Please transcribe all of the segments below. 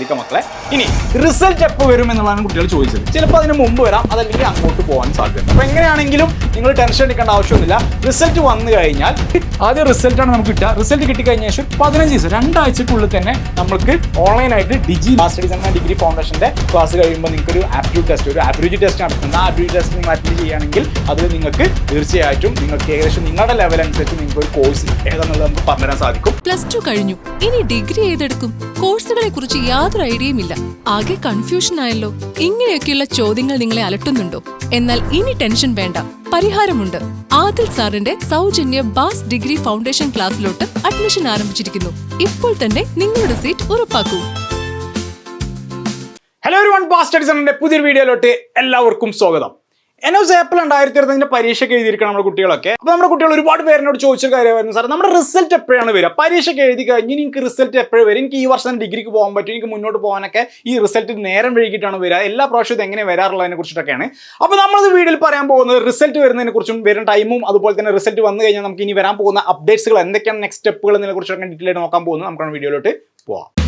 മക്കളെ. ഇനി റിസൾട്ട് എപ്പോൾ വരും എന്നുള്ളതാണ് കുട്ടികൾ ചോദിച്ചത്. ചിലപ്പോൾ അതിന് മുമ്പ് വരാം അതല്ലെങ്കിൽ അങ്ങോട്ട് പോകാൻ സാധ്യത. അപ്പോൾ എങ്ങനെയാണെങ്കിലും നിങ്ങൾ ടെൻഷൻ എടുക്കേണ്ട ആവശ്യമൊന്നുമില്ല. റിസൾട്ട് വന്നു കഴിഞ്ഞാൽ ആദ്യം റിസൾട്ടാണ് നമുക്ക് കിട്ടുക. റിസൾട്ട് കിട്ടിക്കഴിഞ്ഞ ശേഷം പതിനഞ്ച് ദിവസം രണ്ടാഴ്ചക്കുള്ളിൽ തന്നെ നമുക്ക് ഓൺലൈനായിട്ട് ഡിജി മാസ്റ്റർ ഡിസൈൻ ഡിഗ്രി ഫൗണ്ടേഷന്റെ ക്ലാസ് കഴിയുമ്പോൾ നിങ്ങൾക്ക് ഒരു ആപ്റ്റ്യൂഡ് ടെസ്റ്റ് ഒരു ആപ്റ്റിറ്റ്യൂഡ് ടെസ്റ്റ് നടത്തുന്നത് ആ ആപ്റ്റിറ്റ്യൂഡ് ടെസ്റ്റ് നിങ്ങൾ അറ്റൻഡ് ചെയ്യുകയാണെങ്കിൽ അത് നിങ്ങൾക്ക് തീർച്ചയായിട്ടും നിങ്ങൾക്ക് ഏകദേശം നിങ്ങളുടെ ലെവൽ അനുസരിച്ച് നിങ്ങൾക്ക് ഒരു കോഴ്സ് ഏതാണെന്നുള്ളത് നമുക്ക് പറഞ്ഞുതരാൻ സാധിക്കും. പ്ലസ് ടു കഴിഞ്ഞു. ഇനി ഡിഗ്രി ഏതെടുക്കും? കോഴ്സുകളെ കുറിച്ച് യാതൊരു ഐഡിയയും ഇല്ല. ആകെ കൺഫ്യൂഷൻ ആയല്ലോ. ഇങ്ങനെയൊക്കെയുള്ള ചോദ്യങ്ങൾ നിങ്ങളെ അലട്ടുന്നുണ്ടോ? എന്നാൽ ഇനി ടെൻഷൻ വേണ്ട. പരിഹാരമുണ്ട്. ആദിൽ സാറിന്റെ സൗജന്യ ബാസ് ഡിഗ്രി ഫൗണ്ടേഷൻ ക്ലാസ്സിലോട്ട് അഡ്മിഷൻ ആരംഭിച്ചിരിക്കുന്നു. ഇപ്പോൾ തന്നെ നിങ്ങളുടെ സീറ്റ് ഉറപ്പാക്കൂ. ഹലോ ഒരു വൺ പാസ്റ്റ് ഡിസൈനിന്റെ പുതിയൊരു വീഡിയോയിലോട്ട് എല്ലാവർക്കും സ്വാഗതം. എൻ എസ് ഏപ്രിൽ രണ്ടായിരത്തി ഇരുപത്തഞ്ചിന്റെ പരീക്ഷയ്ക്ക് എഴുതിയിരിക്കണം നമ്മുടെ കുട്ടികളൊക്കെ. അപ്പോൾ നമ്മുടെ കുട്ടികൾ ഒരുപാട് പേരിനോട് ചോദിച്ച കാര്യമായിരുന്നു. സാർ നമ്മുടെ റിസൾട്ട് എപ്പോഴാണ് വരിക? പരീക്ഷയ്ക്ക് എഴുതി കഴിഞ്ഞ് എനിക്ക് റിസൾട്ട് എപ്പോഴും വരും? എനിക്ക് ഈ വർഷം ഡിഗ്രിക്ക് പോകാൻ പറ്റും. എനിക്ക് മുന്നോട്ട് പോകാനൊക്കെ ഈ റിസൾട്ട് നേരം വൈകിട്ടാണ് വരിക. എല്ലാ പ്രാവശ്യവും എങ്ങനെ വരാറുള്ളതിനെ കുറിച്ചിട്ടൊക്കെയാണ്. അപ്പോൾ നമ്മളത് വീഡിയോയിൽ പറയാൻ പോകുന്നത് റിസൾട്ട് വരുന്നതിനെ കുറിച്ചും വരുന്ന ടൈമും അതുപോലെ തന്നെ റിസൾട്ട് വന്നു കഴിഞ്ഞാൽ നമുക്ക് ഇനി വരാൻ പോകുന്ന അപ്ഡേറ്റ്സുകൾ എന്തൊക്കെയാണ് നെക്സ്റ്റ് സ്റ്റെപ്പുകൾ എന്നതിനെ കുറിച്ചൊക്കെ ഡീറ്റെയിൽ നോക്കാൻ പോകുന്നത്. നമുക്ക് വീഡിയോയിലോട്ട് പോവാം.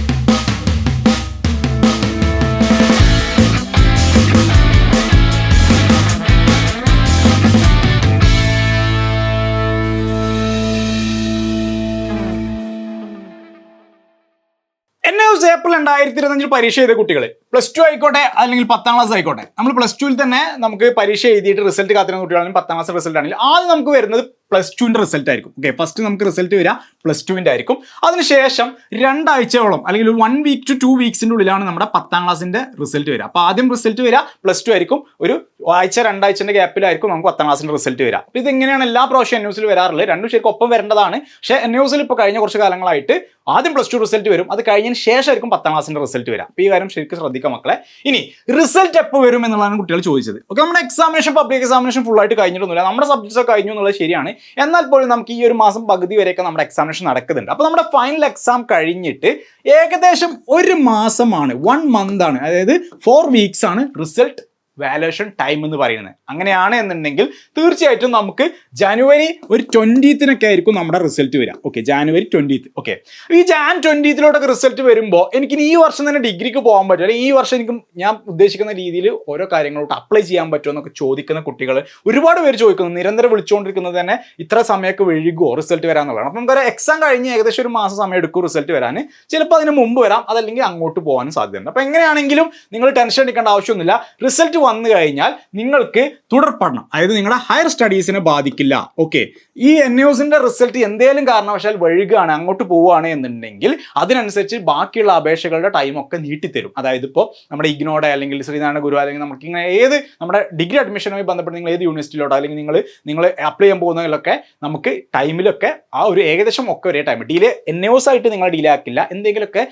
ഏപ്രിൽ രണ്ടായിരത്തി ഇരുപത്തഞ്ചിൽ പരീക്ഷ ചെയ്ത കുട്ടികൾ പ്ലസ് ടു ആയിക്കോട്ടെ അല്ലെങ്കിൽ പത്താം ക്ലാസ് ആയിക്കോട്ടെ. നമ്മൾ പ്ലസ് ടുവിൽ തന്നെ നമുക്ക് പരീക്ഷ എഴുതിയിട്ട് റിസൾട്ട് കാത്തിരുന്ന കുട്ടികളാണെങ്കിൽ പത്താം ക്ലാസ് റിസൾട്ട് ആണെങ്കിൽ ആദ്യം നമുക്ക് വരുന്നത് പ്ലസ് ടുവിന്റെ റിസൾട്ട് ആയിരിക്കും. ഓക്കെ ഫസ്റ്റ് നമുക്ക് റിസൾട്ട് വരിക പ്ലസ് ടുവിന്റെ ആയിരിക്കും. അതിനുശേഷം രണ്ടാഴ്ചയോളം അല്ലെങ്കിൽ ഒരു വൺ വീക്ക് ടു ടു വീക്സിന്റെ ഉള്ളിലാണ് നമ്മുടെ പത്താം ക്ലാസ്സിന്റെ റിസൾട്ട് വരിക അപ്പോൾ ആദ്യം റിസൾട്ട് വരിക പ്ലസ് ടു ആയിരിക്കും. ഒരു ആഴ്ച രണ്ടാഴ്ചന്റെ ഗ്യാപ്പിലായിരിക്കും നമുക്ക് പത്താം ക്ലാസ്സിന്റെ റിസൾട്ട് വരിക അപ്പോൾ ഇതെങ്ങനെയാണ് എല്ലാ പ്രാവശ്യം ന്യൂസിൽ വരാറുള്ളത്. രണ്ടും ശരിക്കും ഒപ്പം വരേണ്ടതാണ്. പക്ഷേ ന്യൂസിൽ ഇപ്പോൾ കഴിഞ്ഞ കുറച്ച് കാലങ്ങളായിട്ട് ആദ്യം പ്ലസ് ടു റിസൾട്ട് വരും. അത് കഴിഞ്ഞതിന് ശേഷമായിരിക്കും പത്താം ക്ലാസ്സിന്റെ റിസൾട്ട് വരിക അപ്പോൾ ഈ കാര്യം ശരിക്കും ശ്രദ്ധിക്കാം മക്കളെ. ഇനി റിസൾട്ട് എപ്പോൾ വരും എന്നുള്ളതാണ് കുട്ടികൾ ചോദിച്ചത്. ഓക്കെ നമ്മുടെ എക്സാമിനേഷൻ പബ്ലിക് എക്സാമിനേഷൻ ഫുൾ ആയിട്ട് കഴിഞ്ഞിട്ടൊന്നുമില്ല. നമ്മുടെ സബ്ജക്ട്സ് ഒക്കെ കഴിഞ്ഞു എന്നുള്ളത് ശരിയാണ്. എന്നാൽ പോലും നമുക്ക് ഈ ഒരു മാസം പകുതി വരെയൊക്കെ നമ്മുടെ എക്സാമിനേഷൻ നടക്കുന്നുണ്ട്. അപ്പോൾ നമ്മുടെ ഫൈനൽ എക്സാം കഴിഞ്ഞിട്ട് ഏകദേശം ഒരു മാസമാണ് വൺ മന്ത് ആണ്. അതായത് ഫോർ വീക്സ് ആണ് റിസൾട്ട് വാലുവേഷൻ ടൈം എന്ന് പറയുന്നത്. അങ്ങനെയാണ് എന്നുണ്ടെങ്കിൽ തീർച്ചയായിട്ടും നമുക്ക് ജനുവരി ഒരു ട്വന്റീത്തിനൊക്കെ ആയിരിക്കും നമ്മുടെ റിസൾട്ട് വരിക. ഓക്കെ ജനുവരി ട്വന്റീത്ത് ഓക്കെ ഈ ജാൻ ട്വന്റീത്തിലോട്ടൊക്കെ റിസൾട്ട് വരുമ്പോൾ എനിക്ക് ഈ വർഷം തന്നെ ഡിഗ്രിക്ക് പോകാൻ പറ്റും. അല്ലെങ്കിൽ ഈ വർഷം എനിക്ക് ഞാൻ ഉദ്ദേശിക്കുന്ന രീതിയിൽ ഓരോ കാര്യങ്ങളോട്ട് അപ്ലൈ ചെയ്യാൻ പറ്റുമോ എന്നൊക്കെ ചോദിക്കുന്ന കുട്ടികൾ ഒരുപാട് പേര് ചോദിക്കുന്നു. നിരന്തരം വിളിച്ചുകൊണ്ടിരിക്കുന്നത് തന്നെ ഇത്ര സമയമൊക്കെ വഴുകുമോ റിസൾട്ട് വരാന്നുള്ളതാണ് അപ്പം നമുക്കൊരു എക്സാം കഴിഞ്ഞ് ഏകദേശം ഒരു മാസം സമയം എടുക്കും റിസൾട്ട് വരാൻ. ചിലപ്പോൾ അതിന് മുമ്പ് വരാം. അതല്ലെങ്കിൽ അങ്ങോട്ട് പോകാനും സാധ്യതയുണ്ട്. അപ്പോൾ എങ്ങനെയാണെങ്കിലും നിങ്ങൾ ടെൻഷൻ എടുക്കേണ്ട ആവശ്യമൊന്നുമില്ല. റിസൾട്ട് വന്നു കഴിഞ്ഞാൽ നിങ്ങൾക്ക് തുടർ പഠനം അതായത് നിങ്ങളുടെ ഹയർ സ്റ്റഡീസിനെ ബാധിക്കില്ല. ഓക്കെ ഈ എൻ യുസിന്റെ റിസൾട്ട് എന്തേലും കാരണവശാൽ വഴുകുകയാണ് അങ്ങോട്ട് പോവുകയാണ് എന്നുണ്ടെങ്കിൽ അതിനനുസരിച്ച് ബാക്കിയുള്ള അപേക്ഷകളുടെ ടൈമൊക്കെ നീട്ടിത്തരും. അതായത് ഇപ്പോൾ നമ്മുടെ ഇഗ്നോടെ അല്ലെങ്കിൽ ശ്രീനാരായണ ഗുരു അല്ലെങ്കിൽ നമുക്ക് ഇങ്ങനെ ഏത് നമ്മുടെ ഡിഗ്രി അഡ്മിഷനുമായി ബന്ധപ്പെട്ട് നിങ്ങൾ ഏത് യൂണിവേഴ്സിറ്റിയിലോട്ടോ അല്ലെങ്കിൽ നിങ്ങൾ നിങ്ങൾ അപ്ലൈ ചെയ്യാൻ പോകുന്നതിലൊക്കെ നമുക്ക് ടൈമിലൊക്കെ ആ ഒരു ഏകദേശം ഒക്കെ ഒരേ ടൈം ഡിലേ എൻ ആയിട്ട് നിങ്ങൾ ഡിലേ ആക്കില്ല. എന്തെങ്കിലുമൊക്കെ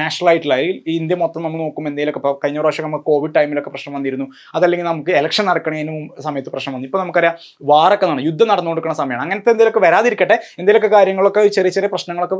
നാഷണൽ ആയിട്ടുള്ള ഇന്ത്യ മൊത്തം നമ്മൾ നോക്കുമ്പോൾ എന്തെങ്കിലുമൊക്കെ ഇപ്പോൾ കഴിഞ്ഞ പ്രാവശ്യം നമ്മൾ കോവിഡ് ടൈമിലൊക്കെ പ്രശ്നം വന്നിരുന്നു. അതല്ലെങ്കിൽ നമുക്ക് ഇലക്ഷൻ നടക്കണതിന് സമയത്ത് പ്രശ്നം വന്നു. ഇപ്പോൾ നമുക്കറിയാം വാറൊക്കെ നടന്നു യുദ്ധം നടന്നുകൊടുക്കുന്ന സമയമാണ്. അങ്ങനത്തെ എന്തെങ്കിലുമൊക്കെ വരാതിരിക്കട്ടെ. എന്തെങ്കിലുമൊക്കെ കാര്യങ്ങളൊക്കെ ചെറിയ ചെറിയ പ്രശ്നങ്ങളൊക്കെ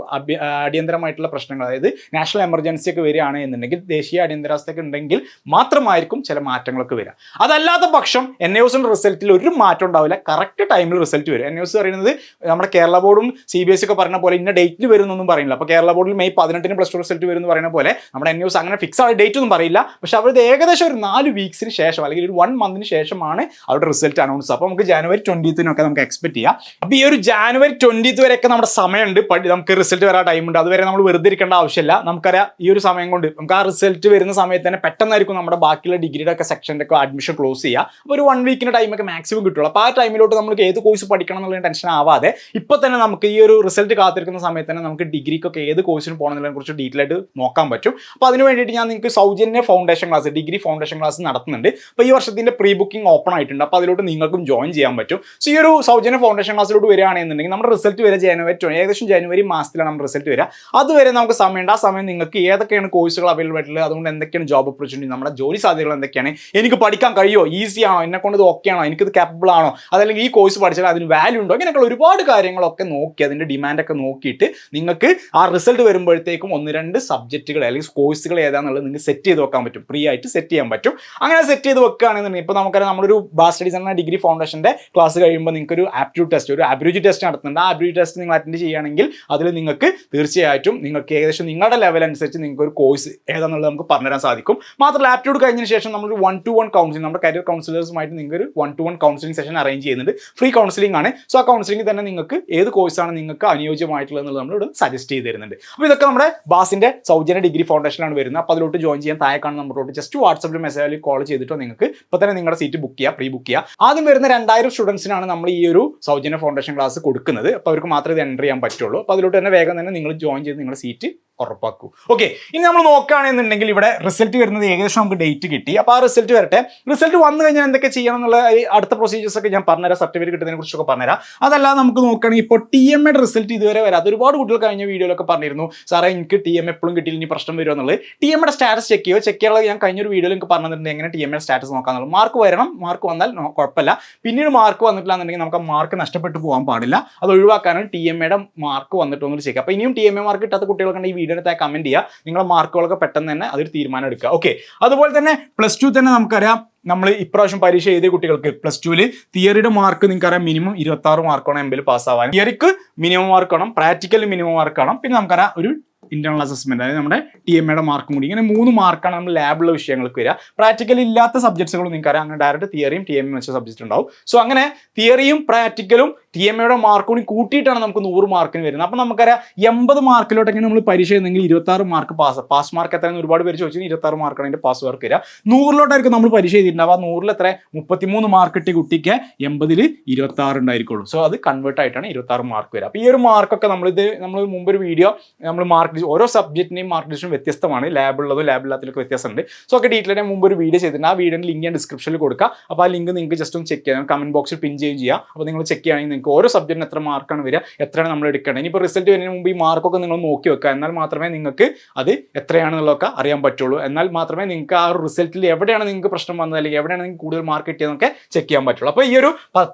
അടിയന്തരമായിട്ടുള്ള പ്രശ്നങ്ങൾ അതായത് നാഷണൽ എമർജൻസി ഒക്കെ വരികയാണ് എന്നുണ്ടെങ്കിൽ ദേശീയ അടിയന്തരാവസ്ഥയൊക്കെ ഉണ്ടെങ്കിൽ മാത്രമായിരിക്കും ചില മാറ്റങ്ങളൊക്കെ വരിക. അതല്ലാത്ത പക്ഷം എൻ എസിന്റെ റിസൾട്ടിൽ ഒരു മാറ്റം ഉണ്ടാവില്ല. കറക്റ്റ് ടൈമിൽ റിസൾട്ട് വരും. എൻ എസ് പറയുന്നത് നമ്മുടെ കേരള ബോർഡും സി ബി എസ് ഒക്കെ പറഞ്ഞ പോലെ ഇന്ന ഡേറ്റിൽ വരുന്നൊന്നും പറയുന്നില്ല. അപ്പോൾ കേരള ബോർഡിൽ മെയ് പതിനെട്ടിന് പ്ലസ് ടു റിസൾട്ട് വരും എന്ന് പറയുന്ന പോലെ നമ്മുടെ എൻ എസ് അങ്ങനെ ഫിക്സ് ആയ ഡേറ്റ് ഒന്നും പറയില്ല. പക്ഷെ അവരത് ഏകദേശം ഒരു നാല് വീക്സിന് ശേഷം അല്ലെങ്കിൽ ഒരു വൺ മന്തിന് ശേഷമാണ് അവരുടെ റിസൾട്ട് അനൗൺസ് അപ്പോൾ നമുക്ക് ജനുവരി ട്വന്റീത്തിനൊക്കെ നമുക്ക് എക്സ്പെക്ട് ചെയ്യാം. അപ്പോൾ ഈ ഒരു ജനുവരി ട്വന്റീത്ത് വരെയൊക്കെ നമ്മുടെ സമയമുണ്ട്. നമുക്ക് റിസൾട്ട് വരാൻ ടൈമുണ്ട് അതുവരെ നമ്മൾ വെറുതെ ഇരിക്കേണ്ട ആവശ്യമില്ല. നമുക്കറിയാം ഈ ഒരു സമയം കൊണ്ട് നമുക്ക് ആ റിസൾട്ട് വരുന്ന സമയത്ത് തന്നെ പെട്ടെന്നായിരിക്കും നമ്മുടെ ബാക്കിയുള്ള ഡിഗ്രിയുടെ ഒക്കെ സെക്ഷന്റെ ഒക്കെ അഡ്മിഷൻ ക്ലോസ് ചെയ്യുക. അപ്പോൾ ഒരു വൺ വീക്കിന്റെ ടൈമൊക്കെ മാക്സിമം കിട്ടുള്ളൂ. അപ്പോൾ ആ ടൈമിലോട്ട് നമുക്ക് ഏത് കോഴ്സ് പഠിക്കണം എന്നുള്ള ടെൻഷൻ ആവാതെ ഇപ്പോൾ തന്നെ നമുക്ക് ഈ ഒരു റിസൾട്ട് കാത്തിരിക്കുന്ന സമയത്ത് തന്നെ നമുക്ക് ഡിഗ്രിക്കൊക്കെ ഏത് കോഴ്സിന് പോകണം എന്നുള്ളതിനെ കുറിച്ച് ഡീറ്റെയിൽ ആയിട്ട് നോക്കാൻ പറ്റും. അപ്പോൾ അതിന് വേണ്ടിയിട്ട് ഞാൻ നിങ്ങൾക്ക് സൗജന്യ foundation class degree foundation class നടത്തുന്നുണ്ട്. അപ്പോൾ ഈ വർഷത്തിന്റെ പ്രീ ബുക്കിംഗ് ഓപ്പൺ ആയിട്ടുണ്ട്. അപ്പോൾ അതിലോട്ട് നിങ്ങൾക്കും ജോയിൻ ചെയ്യാൻ പറ്റും. സോ ഈ ഒരു സൗജന്യ ഫൗണ്ടേഷൻ ക്ലാസ്സിലോട്ട് വരികയാണെന്നുണ്ടെങ്കിൽ നമ്മുടെ റിസൾട്ട് വരെ ജനുവരി ഏകദേശം ജനുവരി മാസത്തിലാണ് നമ്മുടെ റിസൾട്ട് വരിക. അതുവരെ നമുക്ക് സമയമുണ്ട്. ആ സമയം നിങ്ങൾക്ക് ഏതൊക്കെയാണ് കോഴ്സുകൾ അവൈലബിൾ ആയിട്ടുള്ളത്? അതുകൊണ്ട് എന്തൊക്കെയാണ് ജോബ് ഓപ്പർച്യൂണിറ്റി നമ്മുടെ ജോലി സാധ്യതകൾ എന്തൊക്കെയാണ്? എനിക്ക് പഠിക്കാൻ കഴിയുമോ? ഈസി ആണോ? എന്നെ കൊണ്ട് ഇത് ഓക്കെ ആണോ? എനിക്കിത് കാപ്പബിൾ ആണോ? അതല്ലെങ്കിൽ ഈ കോഴ്സ് പഠിച്ചാൽ അതിന് വാല്യൂ ഉണ്ടോ? ഇങ്ങനെയൊക്കെയുള്ള ഒരുപാട് കാര്യങ്ങളൊക്കെ നോക്കി അതിന്റെ ഡിമാൻഡൊക്കെ നോക്കിയിട്ട് നിങ്ങൾക്ക് ആ റിസൾട്ട് വരുമ്പോഴത്തേക്കും ഒന്ന് രണ്ട് സബ്ജക്റ്റുകൾ അല്ലെങ്കിൽ കോഴ്സുകൾ ഏതാണെന്നുള്ളത് നിങ്ങൾക്ക് സെറ്റ് ചെയ്ത് വെക്കാൻ പറ്റും. ഫ്രീ ആയിട്ട് സെറ്റ് ചെയ്യാൻ പറ്റും. അങ്ങനെ സെറ്റ് ചെയ്ത് വെക്കുകയാണെന്നുണ്ടെങ്കിൽ ഇപ്പോൾ നമുക്കറിയാം നമ്മളൊരു ബാസ് സ്റ്റഡീസ് എന്ന ഡിഗ്രി ഫൗണ്ടേഷന്റെ ക്ലാസ് കഴിയുമ്പോൾ നിങ്ങൾക്ക് ഒരു ആപ്റ്റ്യൂഡ് ടെസ്റ്റ് ഒരു അബ്രൂജി ടെസ്റ്റ് നടത്തുന്നുണ്ട്. ആ അബ്രൂജി ടെസ്റ്റ് നിങ്ങൾ അറ്റൻഡ് ചെയ്യുകയാണെങ്കിൽ അതിൽ നിങ്ങൾക്ക് തീർച്ചയായിട്ടും നിങ്ങൾക്ക് ഏകദേശം നിങ്ങളുടെ ലെവൽ അനുസരിച്ച് നിങ്ങൾക്ക് ഒരു കോഴ്സ് ഏതാണെന്നുള്ളത് നമുക്ക് പറഞ്ഞുതരാൻ സാധിക്കും. മാത്രമല്ല ആപ്റ്റ്യൂഡ് കഴിഞ്ഞതിന് ശേഷം നമ്മൾ വൺ ടു വൺ കൗൺസിലിംഗ് നമ്മുടെ കരിയർ കൗൺസിലേഴ്സുമായിട്ട് നിങ്ങൾക്ക് ഒരു one to one counselling session arrange ചെയ്യുന്നുണ്ട്. ഫ്രീ കൗൺസിലിംഗ് ആണ്. സോ ആ കൗൺസിലിംഗ് തന്നെ നിങ്ങൾക്ക് ഏത് കോഴ്സാണ് നിങ്ങൾക്ക് അനുയോജ്യമായിട്ടുള്ളത് എന്നുള്ളത് നമ്മൾ നമ്മളിവിടെ സജസ്റ്റ് ചെയ്ത് തരുന്നുണ്ട്. അപ്പോൾ ഇതൊക്കെ നമ്മുടെ ബാസിന്റെ സൗജന്യ ഡിഗ്രി ഫൗണ്ടേഷനിലാണ് വരുന്നത്. അപ്പോൾ അതിലോട്ട് ജോയിൻ ചെയ്യാൻ താഴെ കാണുന്ന നമ്മളോട് ജസ്റ്റ് വാട്സപ്പിൽ മെസ്സേജ് കോൾ ചെയ്തിട്ടോ നിങ്ങൾക്ക്. ഇപ്പോൾ തന്നെ നിങ്ങളുടെ സീറ്റ് ബുക്ക് ചെയ്യുക പ്രീ ബുക്ക് ചെയ്യുക ആദ്യം വരുന്ന രണ്ടായിരം സ്റ്റുഡൻസിനാണ് നമ്മൾ ഈ ഒരു സൗജന്യ ഫൗണ്ടേഷൻ ക്ലാസ് കൊടുക്കുന്നത്. അപ്പോൾ അവർക്ക് മാത്രമേ ഇത് എന്റർ ചെയ്യാൻ പറ്റുള്ളൂ. അപ്പോൾ അതിലോട്ട് തന്നെ വേഗം തന്നെ നിങ്ങൾ ജോയിൻ ചെയ്ത് നിങ്ങളുടെ സീറ്റ് ഉറപ്പാക്കൂ. ഓക്കെ ഇനി നമ്മൾ നോക്കുകയാണെന്നുണ്ടെങ്കിൽ ഇവിടെ റിസൾട്ട് വരുന്നത് ഏകദേശം നമുക്ക് ഡേറ്റ് കിട്ടി. അപ്പോൾ ആ റിസൾട്ട് വരട്ടെ. റിസൾട്ട് വന്നു കഴിഞ്ഞാൽ എന്തൊക്കെ ചെയ്യണം എന്നുള്ള അടുത്ത പ്രൊസീജിയേഴ്സ് ഒക്കെ ഞാൻ പറഞ്ഞുതരാം. സർട്ടിഫിക്കറ്റ് കിട്ടുന്നതിനെ കുറിച്ചൊക്കെ പറഞ്ഞുതരാം. അതല്ലാതെ നമുക്ക് നോക്കുകയാണെങ്കിൽ ഇപ്പോൾ ടി എം എയുടെ റിസൾട്ട് ഇതുവരെ വരാതെ ഒരുപാട് കുട്ടികൾ കഴിഞ്ഞ വീഡിയോയിലൊക്കെ പറഞ്ഞിരുന്നു. സാറേ എനിക്ക് ടി എം എപ്പോഴും കിട്ടിയില്ല ഇനി പ്രശ്നം വരുമോ എന്നുള്ളത്. ടി എം എയുടെ സ്റ്റാറ്റസ് ചെക്ക് ചെയ്യോ? ചെക്ക് ചെയ്യാനുള്ള ഞാൻ കഴിഞ്ഞൊരു വീഡിയോയിൽ എനിക്ക് പറഞ്ഞിട്ടുണ്ട്. എങ്ങനെ ടി എം എ സ്റ്റാറ്റസ് നോക്കാന്നുള്ളത് മാർക്ക് വരണം. മാർക്ക് വന്നാൽ കുഴപ്പമില്ല. പിന്നീട് മാർക്ക് വന്നിട്ടില്ല എന്നുണ്ടെങ്കിൽ നമുക്ക് മാർക്ക് നഷ്ടപ്പെട്ടു പോകാൻ പാടില്ല. അത് ഒഴിവാക്കാനാണ് ടി എം എയുടെ മാർക്ക് വന്നിട്ടൊന്നും ചെക്ക് അപ്പോൾ ഇനിയും ടി എം എ മാർക്ക് കിട്ടാത്ത കുട്ടികൾക്കാണ് ഈ വീഡിയോയുടെ കമന്റ് ചെയ്യുക നിങ്ങളുടെ മാർക്കുകളൊക്കെ പെട്ടെന്ന് തന്നെ അതൊരു തീരുമാനം എടുക്കുക. ഓക്കെ അതുപോലെ തന്നെ പ്ലസ് ടു തന്നെ നമുക്കറിയാം. നമ്മൾ ഇപ്രാവശ്യം പരീക്ഷ എഴുതിയ കുട്ടികൾക്ക് പ്ലസ് ടുവിൽ തിയറിയുടെ മാർക്ക് നിങ്ങൾക്കറിയാം. മിനിമം ഇരുപത്തി ആറ് മാർക്ക് വേണം എമ്പിൽ പാസ്സാവാൻ തിയറിക്ക് മിനിമം മാർക്ക് വേണം. പ്രാക്ടിക്കലിൽ മിനിമം മാർക്ക് വേണം. പിന്നെ നമുക്കറിയാം ഒരു ഇന്റേണൽ അസസ്മെന്റ് അതായത് നമ്മുടെ ടി എം എയുടെ മാർക്കും കൂടി. ഇങ്ങനെ മൂന്ന് മാർക്കാണ് നമ്മൾ ലാബിലുള്ള വിഷയങ്ങൾക്ക് വരിക. പ്രാക്ടിക്കൽ ഇല്ലാത്ത സബ്ജക്ട്സുകളും നിങ്ങൾക്കറിയാം. അങ്ങനെ ഡയറക്റ്റ് തിയറിയും ടി എം വെച്ച സബ്ജക്റ്റ് ഉണ്ടാവും. സോ അങ്ങനെ തിയറിയും പ്രാക്ടിക്കലും ടി എം എയുടെ മാർക്ക് കൂടി കൂട്ടിയിട്ടാണ് നമുക്ക് നൂറ് മാർക്കിന് വരുന്നത്. അപ്പോൾ നമുക്കറിയാം എൺപത് മാർക്കിലോട്ടൊക്കെ നമ്മൾ പരീക്ഷ എഴുതുന്നെങ്കിൽ ഇരുപത്താറ് മാർക്ക് പാസ് പാസ് മാർക്ക് എത്രയെന്ന് ഒരുപാട് പേര് ചോദിച്ചു ഇരുപത്താറ് മാർക്കാണ് അതിന്റെ പാസ് വർക്ക് വരിക. നൂറിലോട്ടായിരിക്കും നമ്മൾ പരീക്ഷ ചെയ്തിട്ടുണ്ടാവുക നൂറിൽ എത്ര? മുപ്പത്തിമൂന്ന് മാർക്ക് കിട്ടിയ കുട്ടിക്ക് എൺപതിൽ ഇരുപത്താറ് ഉണ്ടായിരിക്കുള്ളൂ. സോ അത് കൺവേർട്ട് ആയിട്ടാണ് ഇരുപത്താറ് മാർക്ക് വരിക. അപ്പോൾ ഈ ഒരു മാർക്കൊക്കെ നമ്മളിത് നമ്മൾ മുമ്പ് ഒരു വീഡിയോ നമ്മൾ മാർക്ക് ഓരോ സബ്ജക്റ്റിനെയും മാർക്ക് ഡിസ്റ്റും വ്യത്യസ്തമാണ്. ലാബുള്ളതും ലാബില്ലാത്തതിലൊക്കെ വ്യത്യാസമുണ്ട്. സോ ഒക്കെ ഡീറ്റെയിൽ മുമ്പ് ഒരു വീഡിയോ ചെയ്തിട്ടുണ്ട്. ആ വീഡിയോ ലിങ്ക് ഞാൻ ഡിസ്ക്രിപ്ഷനിൽ കൊടുക്കുക അപ്പോൾ ആ ലിങ്ക് നിങ്ങൾക്ക് ജസ്റ്റ് ഒന്ന് ചെക്ക് ചെയ്യാം. കമന്റ് ബോക്സിൽ പിൻ ചെയ്യുകയും ചെയ്യാം. അപ്പോൾ നിങ്ങൾ ചെക്ക് ചെയ്യുകയാണെങ്കിൽ നിങ്ങൾക്ക് ഓരോ സബ്ജക്റ്റിന് എത്ര മാർക്കാണ് വരിക എത്രയാണ് നമ്മൾ എടുക്കേണ്ടത്. ഇനിയിപ്പോൾ റിസൾട്ട് വരുന്നതിന് മുമ്പ് ഈ മാർക്കൊക്കെ നിങ്ങൾ നോക്കി വെക്കുക. എന്നാൽ മാത്രമേ നിങ്ങൾക്ക് അത് എത്രയാണെന്നുള്ളതൊക്കെ അറിയാൻ പറ്റുള്ളൂ. എന്നാൽ മാത്രമേ നിങ്ങൾക്ക് ആ ഒരു റിസൾട്ടിൽ എവിടെയാണ് നിങ്ങൾക്ക് പ്രശ്നം വന്നത് അല്ലെങ്കിൽ എവിടെയാണ് നിങ്ങൾക്ക് കൂടുതൽ മാർക്ക് കിട്ടിയതെന്നൊക്കെ ചെക്ക് ചെയ്യാൻ പറ്റുള്ളൂ. അപ്പോൾ ഈ ഒരു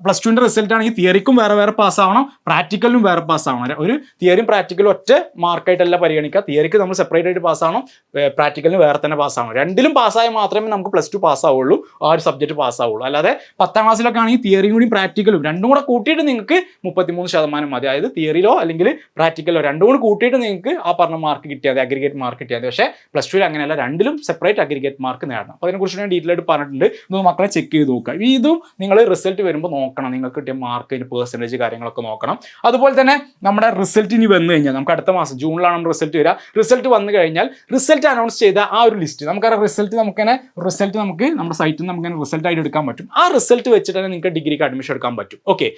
പ്ലസ് ടുവിന്റെ റിസൾട്ട് ആണെങ്കിൽ തിയറിക്കും വേറെ വേറെ പാസ് ആവണം പ്രാക്ടിക്കലിനും വേറെ പാസ് ആവണം. ഒരു തിയറിയും പ്രാക്ടിക്കലും ഒറ്റ മാർക്കായിട്ടല്ല പരിഗണിക്കുക. തിയറിക്ക് നമ്മൾ സെപ്പറേറ്റ് ആയിട്ട് പാസ് ആവണം പ്രാക്ടിക്കലിന് വേറെ തന്നെ പാസ് ആവണം. രണ്ടിലും പാസ്സായാൽ മാത്രമേ നമുക്ക് പ്ലസ് ടു പാസ് ആവുള്ളൂ ആ ഒരു സബ്ജക്റ്റ് പാസ് ആവുള്ളൂ. അല്ലാതെ പത്താം ക്ലാസ്സിലൊക്കെ ആണെങ്കിൽ തിയറിയും കൂടി പ്രാക്ടിക്കലും രണ്ടും കൂടെ കൂട്ടിയിട്ട് നിങ്ങൾക്ക് മുപ്പത്തിമൂന്ന് ശതമാനം മതി. അതായത് തിയറിയിലോ അല്ലെങ്കിൽ പ്രാക്ടിക്കലോ രണ്ടും കൂടി കൂട്ടിയിട്ട് നിങ്ങൾക്ക് ആ പറഞ്ഞ മാർക്ക് കിട്ടിയാൽ മതി അഗ്രിഗേറ്റ് മാർക്ക് കിട്ടിയാൽ മതി. പക്ഷേ പ്ലസ് ടുവിൽ അങ്ങനെയല്ല രണ്ടിലും സെപ്പറേറ്റ് അഗ്രിഗേറ്റ് മാർക്ക് നേടണം. അപ്പോൾ അതിനെക്കുറിച്ച് ഞാൻ ഡീറ്റെയിൽ ആയിട്ട് പറഞ്ഞിട്ടുണ്ട്. ഒന്ന് മക്കളെ ചെക്ക് ചെയ്ത് നോക്കുക. ഇതും നിങ്ങൾ റിസൾട്ട് വരുമ്പോൾ നോക്കണം. നിങ്ങൾക്ക് കിട്ടിയ മാർക്കിന് പേഴ്സന്റേജ് കാര്യങ്ങളൊക്കെ നോക്കണം. അതുപോലെ തന്നെ നമ്മുടെ റിസൾട്ട് ഇനി വന്നു കഴിഞ്ഞാൽ നമുക്ക് അടുത്ത മാസം ജൂണിലാണ് നമ്മുടെ റിസൾട്ട് വരിക. റിസൾട്ട് വന്നു കഴിഞ്ഞാൽ റിസൾട്ട് അനൗൺസ് ചെയ്ത ആ ഒരു ലിസ്റ്റ് നമുക്കറിയാം റിസൾട്ട് നമുക്കിങ്ങനെ റിസൾട്ട് നമുക്ക് നമ്മുടെ സൈറ്റിൽ നിന്ന് നമുക്ക് റിസൾട്ട് ആയിട്ട് എടുക്കാൻ പറ്റും. ആ റിസൾട്ട് വെച്ചിട്ട് തന്നെ നിങ്ങൾക്ക് ഡിഗ്രിക്ക് അഡ്മിഷൻ എടുക്കാൻ പറ്റും. ഓക്കെ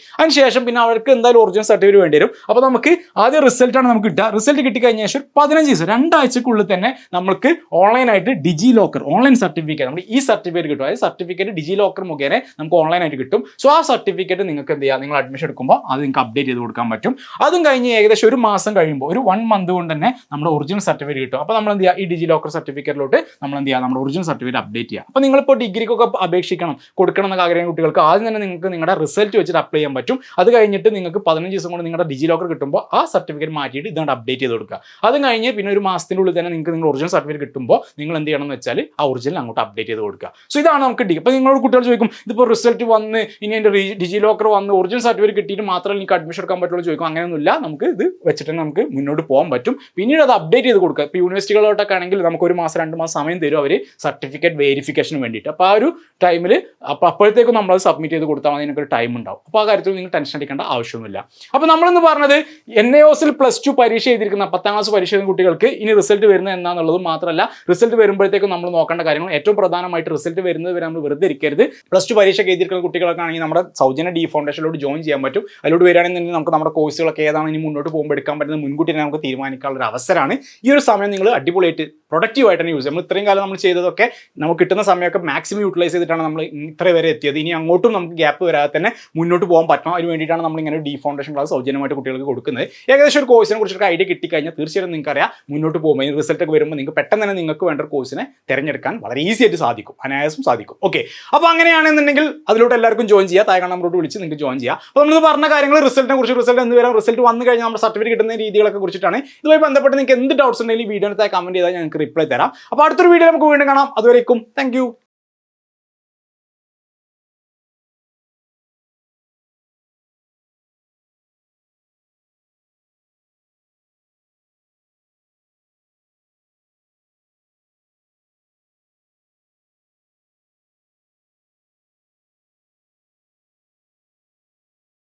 അതിനുശേഷം പിന്നെ അവർക്ക് എന്തായാലും ഒറിജിനൽ സർട്ടിഫിക്കറ്റ് വേണ്ടി വരും. അപ്പോൾ നമുക്ക് ആദ്യം റിസൾട്ടാണ് നമുക്ക് കിട്ടുക റിസൾട്ട് കിട്ടിക്കഴിഞ്ഞ ശേഷം പതിനഞ്ച് ദിവസം രണ്ടാഴ്ചക്കുള്ളിൽ തന്നെ നമുക്ക് ഓൺലൈനായിട്ട് ഡിജി ലോക്കർ ഓൺലൈൻ സർട്ടിഫിക്കറ്റ് നമ്മൾ ഈ സർട്ടിഫിക്കറ്റ് കിട്ടും. അതായത് സർട്ടിഫിക്കറ്റ് ഡിജി ലോക്കർ മുഖേന നമുക്ക് ഓൺലൈനായിട്ട് കിട്ടും. സോ ആ സർട്ടിഫിക്കറ്റ് നിങ്ങൾക്ക് എന്ത് ചെയ്യാം? നിങ്ങൾ അഡ്മിഷൻ എടുക്കുമ്പോൾ അത് നിങ്ങൾക്ക് അപ്ഡേറ്റ് ചെയ്ത് കൊടുക്കാൻ പറ്റും. അതും കഴിഞ്ഞ് ഏകദേശം ഒരു മാസം കഴിയുമ്പോൾ ഒരു വൺ മന്ത് കൊണ്ട് തന്നെ നമ്മുടെ ഒറിജിനൽ സർട്ടിഫിക്കറ്റ് കിട്ടും. അപ്പോൾ നമ്മൾ എന്ത് ചെയ്യുക ഈ ഡിജി ലോക്കർ സർട്ടിഫിക്കറ്റിലോട്ട് നമ്മൾ എന്ത് ചെയ്യുക നമ്മുടെ ഒറിജിനൽ സർട്ടിഫിക്കറ്റ് അപ്ഡേറ്റ് ചെയ്യുക അപ്പോൾ നിങ്ങളിപ്പോൾ ഡിഗ്രിക്കൊക്കെ അപേക്ഷിക്കണം. കൊടുക്കണം എന്നൊക്കെ ആഗ്രഹം കുട്ടികൾക്ക് ആദ്യം തന്നെ നിങ്ങൾക്ക് നിങ്ങളുടെ റിസൾട്ട് വെച്ചിട്ട് അപ്ലൈ ചെയ്യാൻ പറ്റും. അത് കഴിഞ്ഞിട്ട് നിങ്ങൾക്ക് പതിനഞ്ച് ദിവസം കൊണ്ട് നിങ്ങളുടെ ഡിജി ലോക്കർ കിട്ടുമ്പോൾ ആ സർട്ടിഫിക്കറ്റ് മാറ്റിയിട്ട് ഇതുകൊണ്ട് അപ്ഡേറ്റ് ചെയ്ത് കൊടുക്കുക. അതും കഴിഞ്ഞ് പിന്നെ ഒരു മാസത്തിന്റെ ഉള്ളിൽ തന്നെ നിങ്ങൾക്ക് നിങ്ങൾ ഒറിജിനൽ സർട്ടിഫിക്കറ്റ് കിട്ടുമ്പോൾ നിങ്ങൾ എന്ത് ചെയ്യണം എന്ന് വെച്ചാൽ ആ ഒറിജിനൽ അങ്ങോട്ട് അപ്ഡേറ്റ് ചെയ്ത് കൊടുക്കുക. സോ ഇതാണ് നമുക്ക് ഡിഗ്രി അപ്പോൾ നിങ്ങളോട് കുട്ടികൾ ചോദിക്കും ഇതിപ്പോൾ റിസൾട്ട് വന്ന് ഇനി എന്റെ ഡിജി ലോക്കർ വന്ന് ഒറിജിനൽ സർട്ടിഫിക്കറ്റ് കിട്ടിയിട്ട് മാത്രമേ എനിക്ക് അഡ്മിഷൻ എടുക്കാൻ പറ്റുള്ളൂ? ചോദിക്കും. അങ്ങനെയൊന്നുമില്ല. നമുക്ക് ഇത് വെച്ചിട്ട് നമുക്ക് മുന്നോട്ട് പോകാൻ പറ്റും. പിന്നീട് അത് അപ്ഡേറ്റ് ചെയ്ത് കൊടുക്കുക. ഇപ്പോൾ യൂണിവേഴ്സിറ്റികളോട്ടൊക്കെ ആണെങ്കിൽ നമുക്ക് ഒരു മാസം രണ്ട് മാസം സമയം തരും അവർ സർട്ടിഫിക്കറ്റ് വെരിഫിക്കേഷന് വേണ്ടിയിട്ട്. അപ്പോൾ ആ ഒരു ടൈമിൽ അപ്പോൾ അപ്പോഴത്തേക്കും നമ്മൾ സബ്മിറ്റ് ചെയ്ത് കൊടുത്താൽ മതി. നിങ്ങൾക്ക് ടൈം ഉണ്ടാവും. അപ്പോൾ ആ കാര്യത്തിൽ നിങ്ങൾ ടെൻഷൻ അടിക്കേണ്ട ആവശ്യമൊന്നുമില്ല അപ്പോൾ നമ്മളെന്ന് പറഞ്ഞത് എൻ എ ഒസിൽ പ്ലസ് ടു പരീക്ഷ എഴുതിയിരിക്കുന്ന പത്താം ക്ലാസ് പരീക്ഷ എഴുതുന്ന കുട്ടികൾക്ക് ഇനി റിസൾട്ട് വരുന്നത് എന്നാന്നുള്ളത് മാത്രമല്ല റിസൾട്ട് വരുമ്പോഴത്തേക്കും നമ്മൾ നോക്കേണ്ട കാര്യങ്ങൾ ഏറ്റവും പ്രധാനമായിട്ട് റിസൾട്ട് വരുന്നത് വരെ നമ്മൾ വെറുതെ ഇരിക്കരുത്. പ്ലസ് ടു പരീക്ഷ എഴുതിയിരിക്കുന്ന കുട്ടികളൊക്കെ ആണെങ്കിൽ നമ്മുടെ സൗജന്യ ഡി ഫൗണ്ടേഷനിലോട്ട് ജോയിൻ ചെയ്യാൻ പറ്റും. അതിലോട്ട് വരികയാണെന്നുണ്ടെങ്കിൽ നമുക്ക് നമ്മുടെ കോഴ്സുകളൊക്കെ ഏതാണ് ഇനി മുന്നോട്ട് പോകുമ്പോൾ എടുക്കാൻ പറ്റുന്നത് മുൻകൂട്ടി തന്നെ നമുക്ക് തീരുമാനിക്കാനുള്ള ഒരു അവസരമാണ്. ഈ ഒരു സമയം നിങ്ങൾ അടിപൊളിയായിട്ട് പ്രൊഡക്റ്റീവ് ആയിട്ട് തന്നെ യൂസ് ചെയ്യുക നമ്മൾ ഇത്രയും കാലം നമ്മൾ ചെയ്തതൊക്കെ നമുക്ക് കിട്ടുന്ന സമയമൊക്കെ മാക്സിമം യൂട്ടിലൈസ് ചെയ്തിട്ടാണ് നമ്മൾ ഇത്ര വരെ എത്തിയത്. ഇനി അങ്ങോട്ടും നമുക്ക് ഗ്യാപ്പ് വരാതെ തന്നെ മുന്നോട്ട് പോകാൻ പറ്റണം. അതിന് വേണ്ടിയിട്ടാണ് നമ്മൾ ഇങ്ങനെ ഡീ ഫൗണ്ടേഷൻ ക്ലാസ് സൗജന്യമായിട്ട് കുട്ടികൾക്ക് കൊടുക്കുന്നത്. ഏകദേശം ഒരു കോഴ്സിനെ കുറിച്ചൊരു ഐഡിയ കിട്ടിക്കഴിഞ്ഞാൽ തീർച്ചയായിട്ടും നിങ്ങൾക്ക് അറിയാം മുന്നോട്ട് പോകുമ്പോൾ റിസൾട്ടൊക്കെ വരുമ്പോൾ നിങ്ങൾക്ക് പെട്ടെന്ന് തന്നെ നിങ്ങൾക്ക് വേണ്ട ഒരു കോഴ്സിനെ തിരഞ്ഞെടുക്കാൻ വളരെ ഈസി ആയിട്ട് സാധിക്കും. അനായാസം സാധിക്കും. ഓക്കെ അപ്പോൾ അങ്ങനെയാണെന്നുണ്ടെങ്കിൽ അതിലോട്ട് എല്ലാവർക്കും ജോയിൻ ചെയ്യുക താഴെ നമ്മളോട് വിളിച്ച് നിങ്ങൾക്ക് ജോയിൻ ചെയ്യാം. അപ്പോൾ നമ്മൾ പറഞ്ഞ കാര്യങ്ങൾ റിസൾട്ടിനെ കുറിച്ച് റിസൾട്ട് എന്ന് വരാം. റിസൾട്ട് വന്നു കഴിഞ്ഞാൽ നമ്മുടെ സർട്ടിഫിക്കറ്റ് കിട്ടുന്ന രീതികളൊക്കെ കുറിച്ചിട്ടാണ്. ഇതുമായി ബന്ധപ്പെട്ട് നിങ്ങൾക്ക് എന്ത് ഡൗട്ട്സ് ഉണ്ടെങ്കിൽ വീഡിയോ താഴെ കമന്റ് ചെയ്താൽ ഞങ്ങൾക്ക് റിപ്ലൈ തരാം. അപ്പോൾ അടുത്തൊരു വീഡിയോ നമുക്ക് വീണ്ടും കാണാം. അതുവരേക്കും താങ്ക്